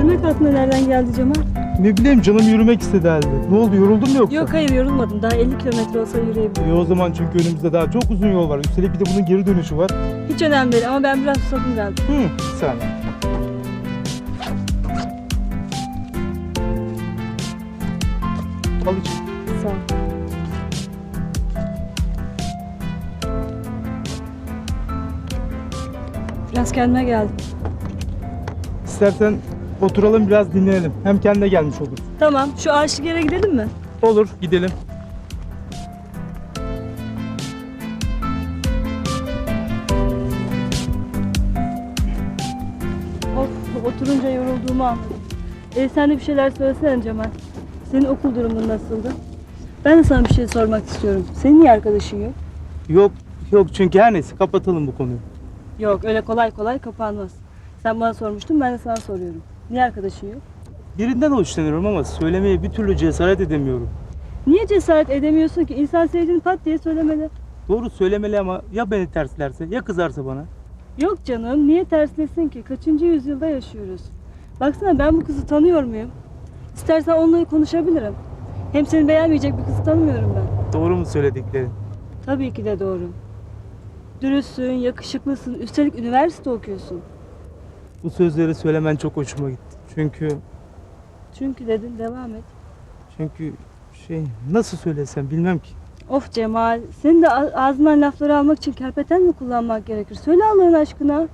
yürümek aklına nereden geldi Cemal? Ne bileyim canım yürümek istedi halde. Ne oldu yoruldun mu yoksa? Yok hayır yorulmadım. Daha 50 kilometre olsa yürüyebilirim. İyi o zaman çünkü önümüzde daha çok uzun yol var. Üstelik bir de bunun geri dönüşü var. Hiç önemli değil ama ben biraz susadım galiba. Hı, bir saniye. Al iç. Sağ ol. Biraz kendime geldim. İstersen oturalım biraz dinlenelim. Hem kendine gelmiş olur. Tamam şu ağaçlık yere gidelim mi? Olur gidelim. Of oturunca yorulduğumu anladım. E, sen de bir şeyler söylesene Cemal. Senin okul durumun nasıldı? Ben de sana bir şey sormak istiyorum. Senin niye arkadaşın yok? Yok yok çünkü her neyse kapatalım bu konuyu. Yok öyle kolay kolay kapanmaz. Sen bana sormuştun ben de sana soruyorum. Niye arkadaşın yok? Birinden hoşlanıyorum ama söylemeye bir türlü cesaret edemiyorum. Niye cesaret edemiyorsun ki? İnsan sevdiğini pat diye söylemeli. Doğru söylemeli ama ya beni terslerse ya kızarsa bana. Yok canım niye terslesin ki? Kaçıncı yüzyılda yaşıyoruz? Baksana ben bu kızı tanıyor muyum? İstersen onunla konuşabilirim. Hem seni beğenmeyecek bir kızı tanımıyorum ben. Doğru mu söylediklerin? Tabii ki de doğru. Dürüstsün, yakışıklısın, üstelik üniversite okuyorsun. Bu sözleri söylemen çok hoşuma gitti. Çünkü Çünkü dedin devam et. çünkü şey nasıl söylesem bilmem ki. Of Cemal, senin de a- ağzından lafları almak için kerpeten mi kullanmak gerekir? Söyle Allah'ın aşkına.